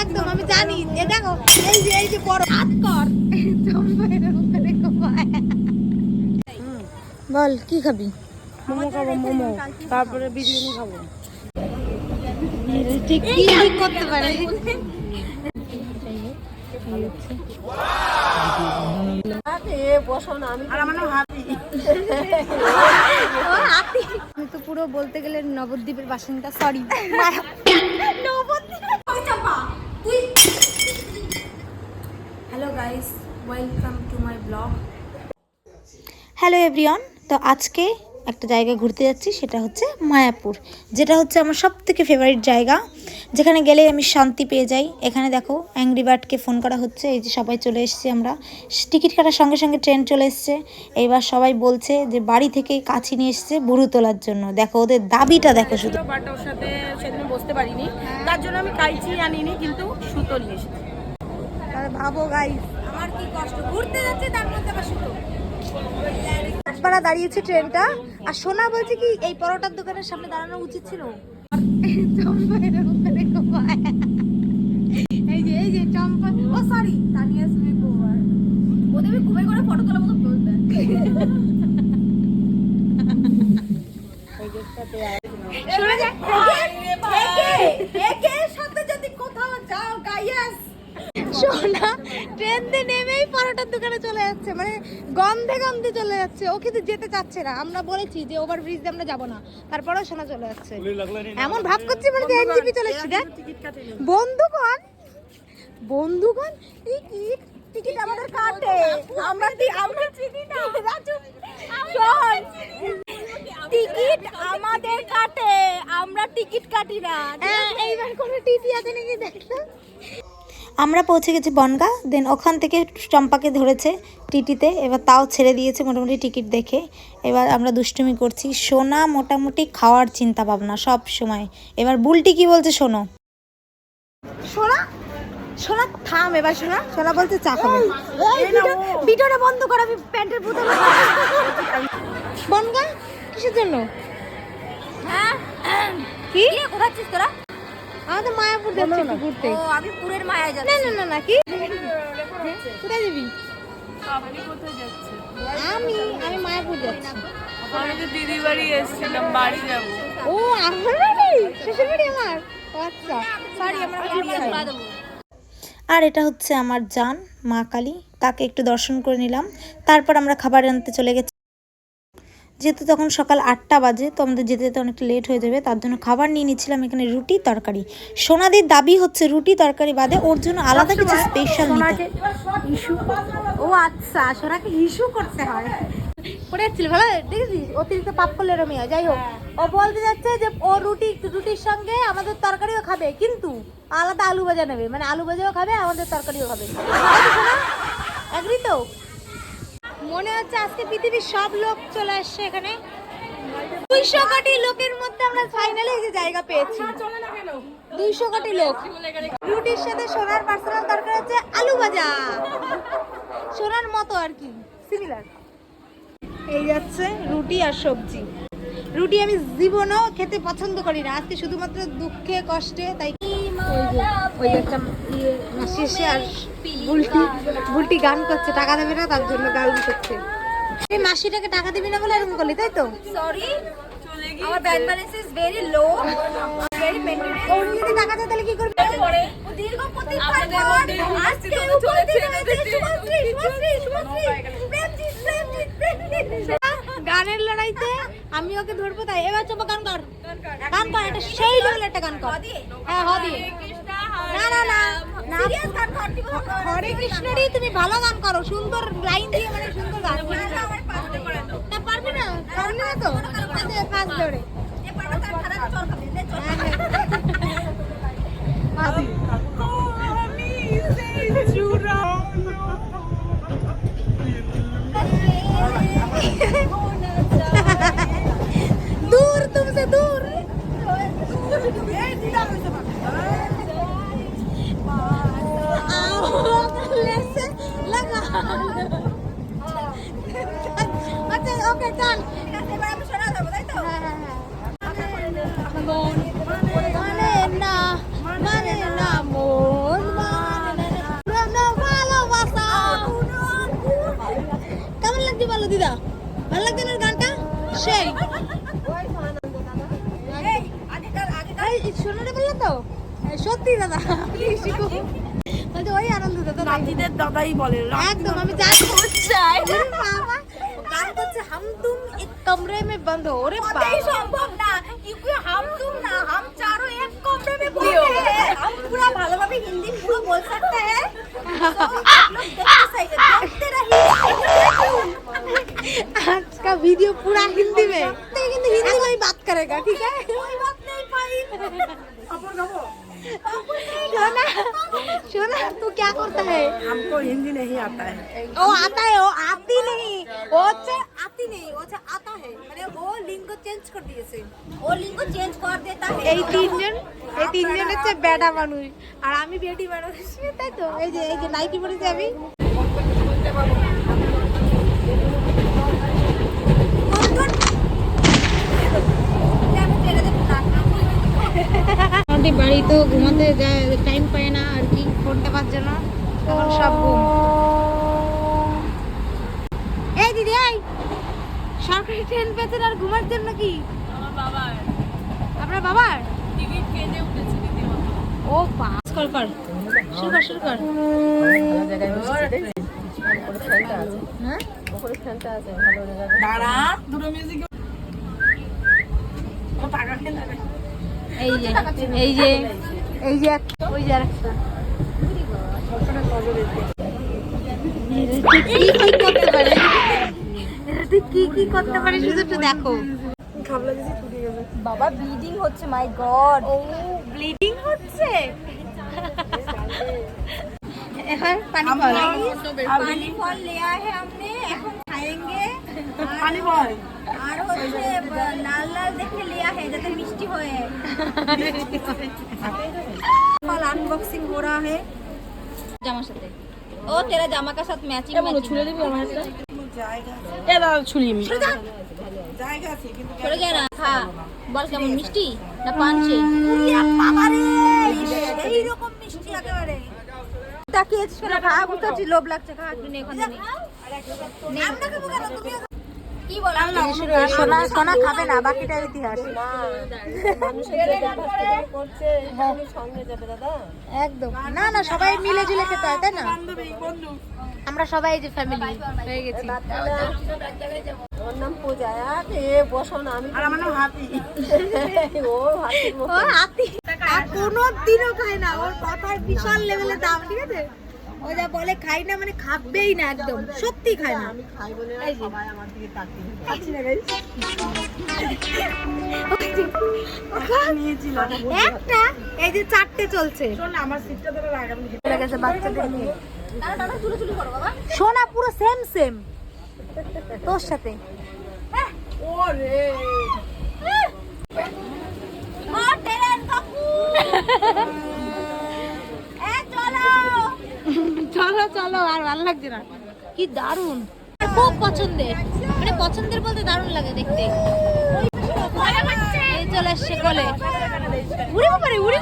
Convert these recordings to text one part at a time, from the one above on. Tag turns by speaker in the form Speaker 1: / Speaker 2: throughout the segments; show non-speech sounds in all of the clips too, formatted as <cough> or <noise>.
Speaker 1: একদম আমি জানি। এ দেখো এই যে এই যে বড় হাত কর। চম্পায়ের বল কি খাবি?
Speaker 2: মোমো খাব মোমো। তারপরে বিরিয়ানি খাব।
Speaker 1: ঠিক কি কি করতে পারে।
Speaker 2: আর আমার নাম হাতি।
Speaker 1: ও হাতি। আমি তো পুরো বলতে গেলে নবদ্বীপের বাসিন্দা sorry <laughs>
Speaker 2: Nabadwip. Hello guys welcome to my
Speaker 1: hello everyone তো আজকে একটা জায়গায় ঘুরতে যাচ্ছি, সেটা হচ্ছে মায়াপুর, যেটা হচ্ছে আমার সব থেকে ফেভারিট জায়গা। যেখানে গেলে আমি শান্তি পেয়ে যাই। এখানে দেখো অ্যাংরি বার্ডকে ফোন করা হচ্ছে এই যে সবাই চলে এসেছি আমরা। টিকিট কাটার সঙ্গে সঙ্গে ট্রেন চলে এসছে। এইবার সবাই বলছে যে বাড়ি থেকে কাছি নিয়ে এসছে বুড়ো তোলার জন্য। দেখো ওদের দাবিটা দেখো শুধু।
Speaker 2: বাট ওর সাথে সেদিন বসতে পারিনি। তার জন্য আমি কাইচি আনিনি কিন্তু সুতো নিয়ে এসেছি।
Speaker 1: ভাবো গাই আমার কি কষ্ট? ঘুরতে যাচ্ছে তার মধ্যে আবার পাড়া দাঁড়িয়েছে ট্রেনটা আর সোনা বলছে কি এই পরোটার দোকানের সামনে দাঁড়ানো উচিত ছিল চম্পায়ের উপরে কোপায়। এই যে এই যে চম্পা ও সরি তানিয়া সুমি কুমার
Speaker 2: ওদের আমি ঘুমে করে ফটো তোলার মতো বলতে
Speaker 1: শোনা যায় একে সাথে যদি কোথাও যাও গাইয়াস সোনা ট্রেন দিয়ে নেমেই পরোটার দোকানে চলে যাচ্ছে মানে গন্ধে গন্ধে চলে যাচ্ছে। ও কিন্তু যেতে চাচ্ছে না। আমরা বলেছি যে ওভার ব্রিজ দিয়ে আমরা যাব না। তারপরেও সোনা চলে যাচ্ছে। এমন ভাব করছে মানে এনজিপি চলে এসেছি। দেখ
Speaker 2: টিকিট
Speaker 1: বন্ধুগণ বন্ধুগণ টিকিট টিকিট আমাদের কাটে। আমরা আমরা টিকিট রাজু শোন। টিকিট আমাদের কাটে আমরা টিকিট কাটি না। এইবার কোনো টিপি আছে নাকি? দেখতো। আমরা পৌঁছে গেছি বনগা দেন ওখান থেকে চম্পাকে ধরেছে টিটিতে এবার তাও ছেড়ে দিয়েছে মোটামুটি টিকিট দেখে। এবার আমরা দুষ্টুমি করছি। সোনা মোটামুটি খাওয়ার চিন্তা ভাবনা সব সময়। এবার বুলটি কি বলছে শোনো। সোনা? সোনা থাম এবার সোনা। সোনা বলছে চা খাবে। ভিডিওটা বন্ধ কর আমি প্যান্টের বোতল বনগা কিসের জন্য? কি?
Speaker 2: কোথায় ছিস তোরা?
Speaker 1: আমরা তো মায়াপুর যাচ্ছি একটু ঘুরতে।
Speaker 2: ও আমি পুরের মায়ায়
Speaker 1: না না না না কি? কোথায় যাবি?
Speaker 2: আপনি কোথায় যাচ্ছেন
Speaker 1: আমি আমি মায়াপুর যাচ্ছি।
Speaker 2: আমি তো দিদি বাড়ি এসেছিলাম বাড়ি যাব।
Speaker 1: ও আমার বাড়ি? শ্বশুর বাড়ি আমার? আচ্ছা। সরি আমরা আর এটা হচ্ছে আমার জান মা কালী। তাকে একটু দর্শন করে নিলাম। তারপর আমরা খাবার আনতে চলে গেছি। যেহেতু তখন সকাল আটটা বাজে তো আমাদের যেতে যেতে অনেকটা লেট হয়ে যাবে। তার জন্য খাবার নিয়ে নিচ্ছিলাম এখানে রুটি তরকারি। সোনাদির দাবি হচ্ছে রুটি তরকারি বাদে ওর জন্য আলাদা কিছু স্পেশাল নিতে। ও আচ্ছা সোনাকে ইস্যু করতে হয়। পড়ে যাচ্ছিল ভালো দেখেছিস? অতিরিক্ত পাপ করলে এরমই হয়। যাই হোক ও বলতে যাচ্ছে যে ও রুটি রুটির সঙ্গে আমাদের তরকারিও খাবে কিন্তু আলাদা আলু ভাজা নেবে। মানে আলু ভাজাও খাবে আমাদের তরকারিও খাবে। <laughs> এগ্রি তো? মনে হচ্ছে আজকে পৃথিবীর সব লোক চলে আসছে এখানে। দুইশো কোটি লোকের মধ্যে আমরা ফাইনালি এই যে জায়গা পেয়েছি। দুইশো কোটি লোক। রুটির সাথে সোনার পার্সোনাল তরকারি হচ্ছে আলু ভাজা। সোনার মতো আর কি সিমিলার এই যাচ্ছে রুটি আর সবজি। রুটি আমি জীবনও খেতে পছন্দ করি না। আজকে শুধুমাত্র দুঃখে, কষ্টে, তাই ওই যে ওই একটা ইয়ে এসে আর বুলটি বুলটি গান করছে টাকা দেবে না তার জন্য গান করছে। এই মাসিটাকে টাকা দিবি না বলে এরকম করলি তাই তো?
Speaker 2: সরি আমার bank balance is very low very maintenance
Speaker 1: ও যদি টাকা দেয় তাহলে কি করবি?
Speaker 2: পরে
Speaker 1: দীর্ঘ
Speaker 2: আমাদের মধ্যে
Speaker 1: আজকে
Speaker 2: চলেছে
Speaker 1: শুভশ্রী, শুভশ্রী, শুভশ্রী, প্রেমজিৎ, প্রেমজিৎ, প্রেমজিৎ। গানের লড়াইতে আমি ওকে ধরবো তাই এবার চোপা গান কর। গান কর এটা সেই লেভেল একটা গান কর। হ্যাঁ হ দিয়ে না না না না। হরে কৃষ্ণরই তুমি ভালো গান করো সুন্দর লাইন দিয়ে মানে সুন্দর গান। না পারবি না? পারবি না তো? ফার্স্ট ধরে হ্যাঁ, হ্যাঁ। দিদা? ভালো লাগছে না গানটা? সেই। তো। সত্যি দাদা। বলছে ওই আনন্দ দাদা
Speaker 2: দাদিদের দাদাই বলে
Speaker 1: একদম আমি চাই বাবা গান করছে হাম তুম এক কমরে মে বন্ধ हो ওরে হচ্ছে মানুষ। আর আমি বেডি মানুষ তাই তো? এই যে এই যে নাইটি পরেছি আমি। মোটামুটি বাড়ি তো ঘুমাতে যায় টাইম পায় না আর কি ফোন টেপার জন্য তখন সব ঘুম। এই দিদি এই। সরকারি ট্রেন পেতেন আর ঘুমার জন্য কি? আপনার বাবার? ও পাস কর কর শুরু কর শুরু কর। হ্যাঁ?
Speaker 2: দাঁড়া দুটো মিউজিক টাকা খেয়ে নেবে
Speaker 1: এই যে এই যে এই যে ওই যে আরেকটা। কি কি করতে পারে তুই কি কি করতে পারিস? শুধু একটু দেখো।
Speaker 3: বাবা ব্লিডিং হচ্ছে মাই গড
Speaker 1: ও। হচ্ছে? পানি বল।
Speaker 3: পানি বল লিয়া এখন খাएंगे
Speaker 2: পানি বল।
Speaker 3: আর হচ্ছে লাল দেখে লিয়া হে যাতে মিষ্টি হয়। ফল আনবক্সিং हो रहा है ও तेरा জামা কা সাথ
Speaker 2: বল
Speaker 3: কেমন মিষ্টি? না পাঞ্চে বাবা রে এই রকম মিষ্টি একেবারে। তাকিয়েছিস কেন? খা বুঝতে লোভ লাগছে খা একটু নে ওখানে নে
Speaker 1: সোনা সোনা খাবে না বাকিটা ইতিহাস। একদম। না না সবাই মিলে ঝুলে খেতে হয় তাই না? আমরা সবাই এই যে ফ্যামিলি হয়ে গেছি।
Speaker 2: আর আমার নাম হাতি।
Speaker 1: ও হাতি। আর কোনো দিনও খায় না ওর কথার বিশাল লেভেলে দাম ঠিক আছে? ও যা বলে খাই না মানে খাবেই না একদম সত্যি খায় না।
Speaker 2: খাই বলে সবাই আমার দিকে তাকিয়ে।
Speaker 1: একটা? এই যে চারটে চলছে।
Speaker 2: শোন আমার সিটটা ধরে আমি
Speaker 1: চলে গেছে বাচ্চাদের নিয়ে। সোনা পুরো সেম সেম তোর সাথে।
Speaker 2: ও রে
Speaker 3: ও টেরেন কাকু। চলো
Speaker 1: চলো, আর ভালো লাগছে না। কি খুব পছন্দের। মানে পছন্দের বলতে লাগে দেখতে। চলে আসছে উড়ে পারে উড়ে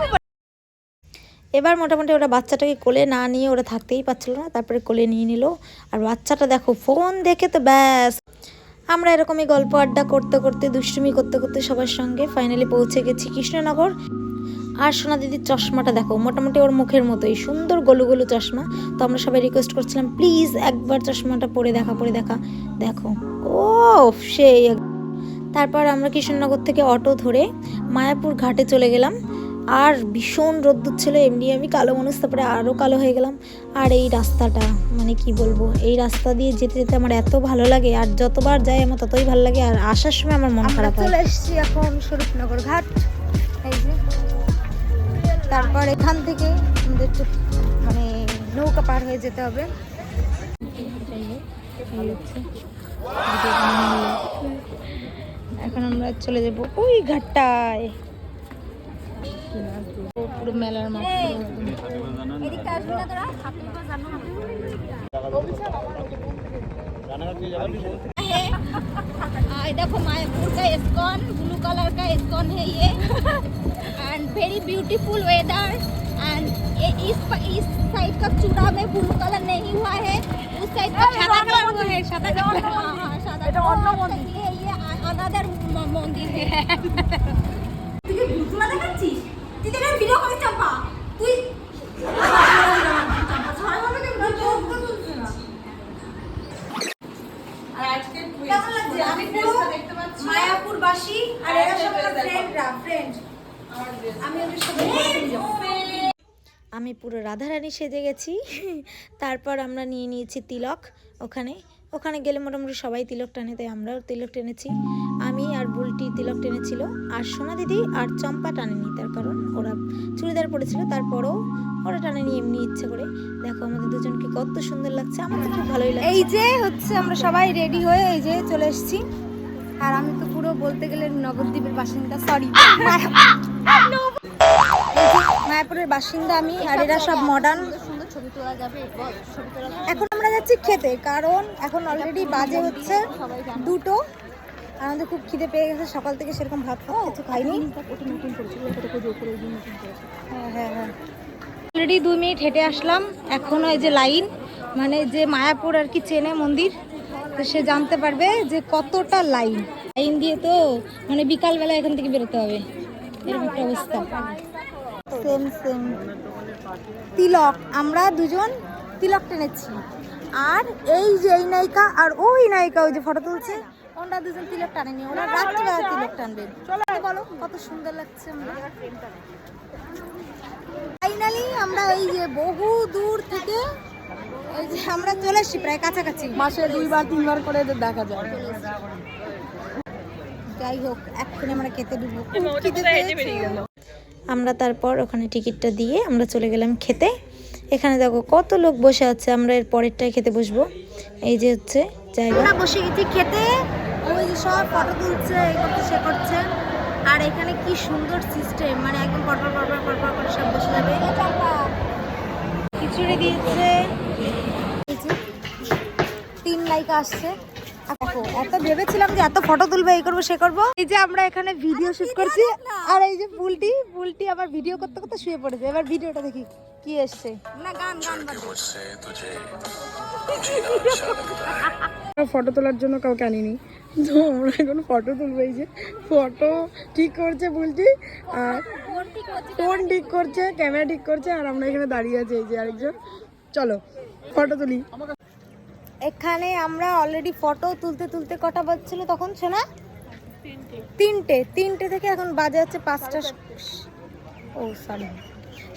Speaker 1: এবার মোটামুটি ওরা বাচ্চাটাকে কোলে না নিয়ে ওরা থাকতেই পারছিল না, তারপরে কোলে নিয়ে নিল। আর বাচ্চাটা দেখো, ফোন দেখে তো ব্যাস। আমরা এরকমই গল্প আড্ডা করতে করতে, দুষ্টুমি করতে করতে সবার সঙ্গে ফাইনালি পৌঁছে গেছি কৃষ্ণনগর। আর সোনা দিদির চশমাটা দেখো মোটামুটি ওর মুখের মতোই সুন্দর গোলু গোলু চশমা। তো আমরা সবাই রিকোয়েস্ট করছিলাম প্লিজ একবার চশমাটা পরে দেখা পরে দেখা। দেখো ও সেই তারপর আমরা কৃষ্ণনগর থেকে অটো ধরে মায়াপুর ঘাটে চলে গেলাম। আর ভীষণ রোদ্দুর ছিল এমনি আমি কালো মানুষ তারপরে আরও কালো হয়ে গেলাম। আর এই রাস্তাটা মানে কি বলব এই রাস্তা দিয়ে যেতে যেতে আমার এত ভালো লাগে আর যতবার যাই আমার ততই ভালো লাগে। আর আসার সময় আমার মন খারাপ হয়। চলে এসেছি এখন স্বরূপনগর ঘাট। তারপর এখান থেকে আমাদের একটু মানে নৌকা পার হয়ে যেতে হবে যাই হোক, এই হচ্ছে ভিডিও বানানো হলো। এখন আমরা চলে যাব ওই ঘাটটায় ও পুরো মেলার মাঠ পুরো একদম।
Speaker 3: এদিকে আসবি না তোরা आ, देखो मायापुर का इस्कॉन ब्लू कलर का इस्कॉन है ये And very beautiful weather and इस इस साइड का चूड़ा में ब्लू कलर नहीं हुआ है उस साइड का सादा कलर हुआ है सादा कलर हाँ हाँ सादा
Speaker 2: এটা অন্য মন্দির।
Speaker 3: ये ये अनदर मंदिर है তুই ভুতুয়া দেখাচ্ছিস
Speaker 1: দিদিরা ভিডিও করে চাপা তুই কেমন লাগছে আমি পুরো মায়াপুর বাসী আর এরা সব আমার ফ্রেন্ডরা ফ্রেন্ড আমি
Speaker 4: পুরো রাধারানী সেজে গেছি। তারপর আমরা নিয়ে নিয়েছি তিলক ওখানে। ওখানে গেলে মোটামুটি সবাই তিলক টানে, তাই আমরাও তিলক টেনেছি। আমি আর বুলটি তিলক টেনেছিল। আর সোনা দিদি আর চম্পা টানেনি, তার কারণ ওরা চুড়িদার পরেছিল, তারপরও ওরা টানেনি এমনি ইচ্ছে করে। দেখো আমাদের দুজনকে কত সুন্দর লাগছে, আমার তো খুব ভালোই লাগছে।
Speaker 1: এই যে হচ্ছে আমরা সবাই রেডি হয়ে এই যে চলে এসেছি। আর আমি তো পুরো বলতে গেলে নবদ্বীপের বাসিন্দা সরি মায়াপুরের বাসিন্দা আমি আর এরা সব মডার্ন এখন আমরা যাচ্ছি খেতে কারণ এখন অলরেডি বাজে হচ্ছে দুটো। আমাদের খুব খিদে পেয়ে গেছে সকাল থেকে সেরকম ভাত খাওয়া কিছু খাইনি। হ্যাঁ হ্যাঁ হ্যাঁ। অলরেডি দুই মিনিট হেঁটে আসলাম এখনও এই যে লাইন মানে যে মায়াপুর আর কি চেনে মন্দির সে জানতে পারবে যে কতটা লাইন। লাইন দিয়ে তো মানে বিকালবেলা এখান থেকে বেরোতে হবে। এরকম একটা অবস্থা। Same same. তিলক, আমরা দুজন তিলক টেনেছি আর এই যে এই নায়িকা আর ওই নায়িকা ওই যে ফটো তুলছে, ওনারা দুজন তিলক টানেনি ওরা রাত্রিবেলা তিলক টানবে চলো বলো, কত সুন্দর লাগছে ফাইনালি আমরা এই যে বহু দূর থেকে আমরা চলে এসেছি প্রায় কাছাকাছি।
Speaker 2: মাসে দুইবার তিনবার করে এদের দেখা যায়।
Speaker 1: যাই হোক এক্ষুনি আমরা খেতে ঢুকবো।
Speaker 4: আমরা তারপর ওখানে টিকিটটা দিয়ে আমরা চলে গেলাম খেতে। এখানে দেখো কত লোক বসে আছে আমরা এর পরেরটাই খেতে বসবো। এই যে হচ্ছে জায়গা।
Speaker 1: বসে গেছি খেতে। ওই যে সব ফটো তুলছে এই করছে সে করছে। আর এখানে কি সুন্দর সিস্টেম মানে একদম পরপর পরপর পরপর করে সব বসে যাবে। খিচুড়ি দিয়েছে। তিন লাইক আসছে। এত ভেবেছিলাম যে এত ফটো তুলবে এই করব সে করব। এই যে আমরা এখানে ভিডিও শুট করছি। আর এই যে বুলটি বুলটি আবার ভিডিও করতে করতে শুয়ে পড়েছে। এবার ভিডিওটা দেখি কি এসছে। না গান গান
Speaker 2: ফটো তোলার জন্য কাউকে আনিনি। তো আমরা এখন ফটো তুলবো এই যে ফটো ঠিক করছে বলছি আর ফোন ঠিক করছে ক্যামেরা ঠিক করছে আর আমরা এখানে দাঁড়িয়ে আছি এই যে আরেকজন। চলো ফটো তুলি।
Speaker 1: এখানে আমরা অলরেডি ফটো তুলতে তুলতে কটা বাজছিল তখন শোনা তিনটে। তিনটে। থেকে এখন বাজে হচ্ছে পাঁচটা ও সরি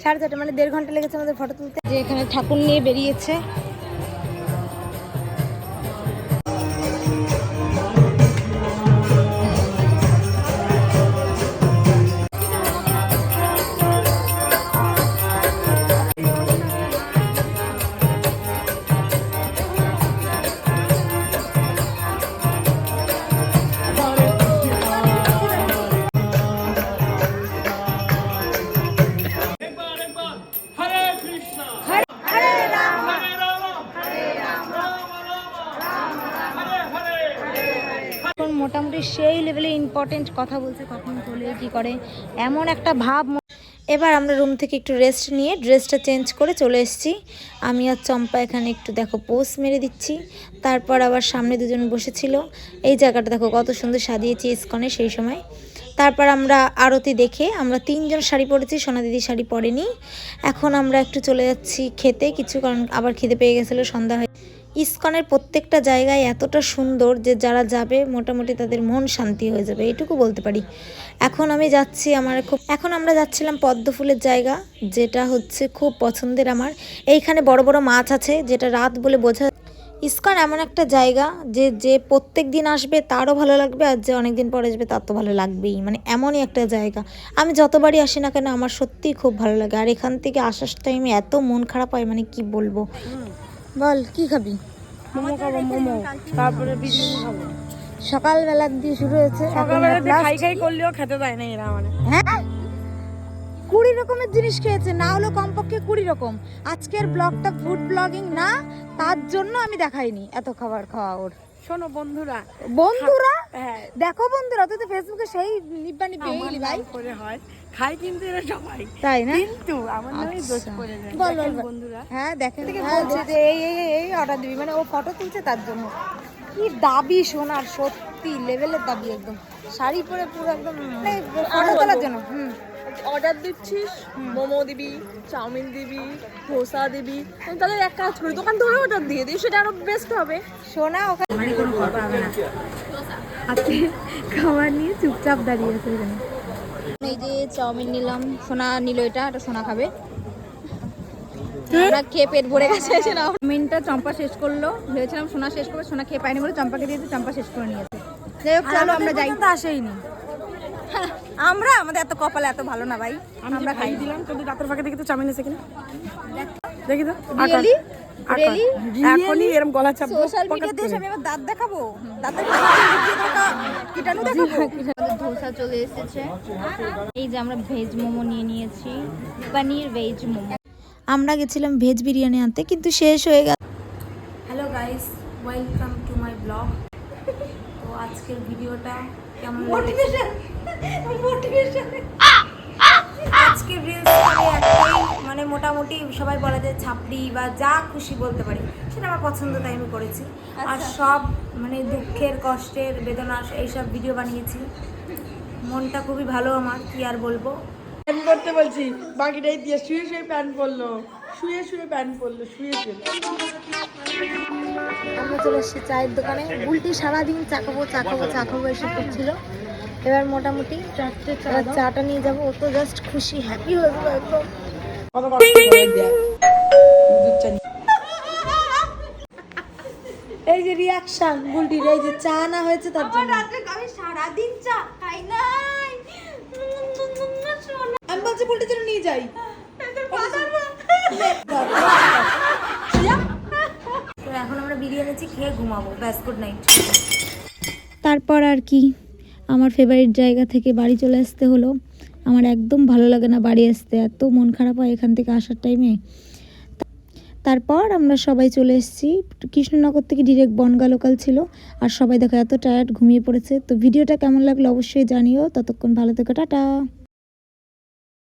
Speaker 1: সাড়ে চারটে মানে দেড় ঘণ্টা লেগেছে আমাদের ফটো তুলতে। যে এখানে ঠাকুর নিয়ে বেরিয়েছে ইম্পর্টেন্ট কথা বলছে, কখন বলে কি করে, এমন একটা ভাব
Speaker 4: এবার আমরা রুম থেকে একটু রেস্ট নিয়ে ড্রেসটা চেঞ্জ করে চলে এসেছি। আমি আর চম্পা এখানে একটু দেখো পোস্ট মেরে দিচ্ছি। তারপর আবার সামনে দুজন বসেছিল। এই জায়গাটা দেখো কত সুন্দর সাজিয়েছি ইস্কনে সেই সময়। তারপর আমরা আরতি দেখে আমরা তিনজন শাড়ি পরেছি, সোনা দিদি শাড়ি পরেনি। এখন আমরা একটু চলে যাচ্ছি খেতে, কিছু কারণ আবার খিদে পেয়ে গেছিল, সন্ধ্যা ইস্কনের প্রত্যেকটা জায়গায় এতটা সুন্দর যে যারা যাবে, মোটামুটি তাদের মন শান্তি হয়ে যাবে। এইটুকু বলতে পারি। এখন আমি যাচ্ছি আমার খুব, এখন আমরা যাচ্ছিলাম পদ্ম ফুলের জায়গা, যেটা হচ্ছে খুব পছন্দের আমার। এইখানে বড় বড় মাছ আছে, যেটা রাত বলে বোঝা ইস্কন এমন একটা জায়গা যে যে প্রত্যেক দিন আসবে তারও ভালো লাগবে আর যে অনেক দিন পরে আসবে তার তো ভালো লাগবেই। মানে এমনই একটা জায়গা। আমি যতবারই আসি না কেন আমার সত্যিই খুব ভালো লাগে। আর এখান থেকে আসার টাইমে এত মন খারাপ হয় মানে কি বলব?
Speaker 1: বল কি খাবি?
Speaker 2: মোমো খাব মোমো। তারপরে বিরিয়ানি খাব।
Speaker 1: সকালবেলা দিয়ে শুরু হয়েছে
Speaker 2: সকালবেলা খাই খাই করলেও খেতে দেয় না এরা মানে।
Speaker 1: হ্যাঁ? কুড়ি রকমের জিনিস খেয়েছে না হলো কমপক্ষে কুড়ি রকম। আজকের ব্লগটা ফুড ব্লগিং না তার জন্য আমি দেখাইনি এত খাবার খাওয়া ওর।
Speaker 2: শোনো বন্ধুরা।
Speaker 1: বন্ধুরা?
Speaker 2: হ্যাঁ।
Speaker 1: দেখো বন্ধুরা তুই তো ফেসবুকে সেই নিব্বানি পেয়ে গেলি ভাই।
Speaker 2: করে হয়। খাই কিন্তু এরা সবাই।
Speaker 1: তাই না?
Speaker 2: কিন্তু আমার নামে দোষ
Speaker 1: আচ্ছা।
Speaker 2: করে যায়।
Speaker 1: বল, বল,
Speaker 2: দেখেন
Speaker 1: বল।
Speaker 2: বন্ধুরা।
Speaker 1: হ্যাঁ দেখেন। হ্যাঁ, বলছে যে এই এই এই, অর্ডার দিবি। মানে ও ফটো তুলছে তার জন্য। কি দাবি সোনার সত্যি লেভেলের দাবি একদম। শাড়ি পরে পুরো একদম মানে ফটো তোলার জন্য। হুম।
Speaker 2: অর্ডার দিচ্ছিস মোমো দিবি চাউমিন দিবি ধোসা দিবি। তাহলে এক কাজ করি দোকান থেকে অর্ডার দিয়ে দিই সেটা আরও বেস্ট হবে।
Speaker 1: সোনা ওখানে কোনো খবর পাবে না। হাতে খাবার নিয়ে চুপচাপ দাঁড়িয়ে আছে
Speaker 3: এই যে চাউমিন নিলাম। সোনা নিল এটা এটা সোনা খাবে। খেয়ে পেট ভরে গেছে চাউমিনটা চম্পা শেষ করল। ভেবেছিলাম সোনা শেষ করবে সোনা খেয়ে পায়নি বলে চম্পাকে দিয়েছে চম্পা শেষ করে নিয়েছে। যাই হোক চলো আমরা যাই।
Speaker 1: তো আসেইনি। <laughs> আমরা? আমাদের এত কপাল এত ভালো না ভাই।
Speaker 2: আমরা খাই দিলাম কিন্তু দাঁতের ফাঁকে দেখি তো চাউমিন এসে কিনা? দেখি তো এখনই এরকম গলা চাপ
Speaker 3: সোশ্যাল মিডিয়াতে এসে আমি আবার দাঁত দেখাবো? কীটাণু দেখাবো? ধোসা চলে এসেছে। এই যে আমরা ভেজ মোমো নিয়ে নিয়েছি পনির ভেজ মোমো।
Speaker 1: আমরা গেছিলাম ভেজ বিরিয়ানি আনতে কিন্তু শেষ হয়ে গেল।
Speaker 4: Hello guys welcome to my blog তো আজকের ভিডিওটা কেমন মোটিভেশন মোটিভেশন আজকের রিলস একটাই মানে মোটামুটি সবাই বলা যায় ছাপড়ি বা যা খুশি বলতে পারি সেটা আমার পছন্দ তাই আমি করেছি। আর সব মানে দুঃখের কষ্টের বেদনার এইসব ভিডিও বানিয়েছি। মনটা খুবই ভালো আমার কি আর বলব।
Speaker 2: আমি করতে বলছি বাকিটাই দিয়ে শুয়ে শুয়ে প্যান্ট পরলো শুয়ে শুয়ে প্যান্ট পরলো শুয়ে শুয়ে।
Speaker 1: আমরা চলে এসেছি চায়ের দোকানে। বুলটি সারাদিন চা খাব চা খাব চা খাব এসব করছিল। এবার মোটামুটি এবার চাটা নিয়ে যাব ও তো জাস্ট খুশি হ্যাপি হয়ে গেলো একদম। এই যে রিয়াকশন বুলটির এই যে চা না হয়েছে তার জন্য।
Speaker 3: আমি সারাদিন চা খাই নাই।
Speaker 1: আমি বলছি বুলটির জন্য নিয়ে যাই।
Speaker 4: তো এখন আমরা বিরিয়ানি খেয়ে ঘুমাবো। ব্যাস গুড নাইট
Speaker 1: তারপর আর কি আমার ফেভারিট জায়গা থেকে বাড়ি চলে আসতে হলো। আমার একদম ভালো লাগে না বাড়ি আসতে, এত মন খারাপ হয় এখান থেকে আসার টাইমে তারপর আমরা সবাই চলে এসেছি, কৃষ্ণনগর থেকে ডিরেক্ট বনগা লোকাল ছিল, আর সবাই দেখো এত টায়ার্ড ঘুমিয়ে পড়েছে। তো ভিডিওটা কেমন লাগল অবশ্যই জানিও, ততক্ষণ ভালো থেকো, টাটা।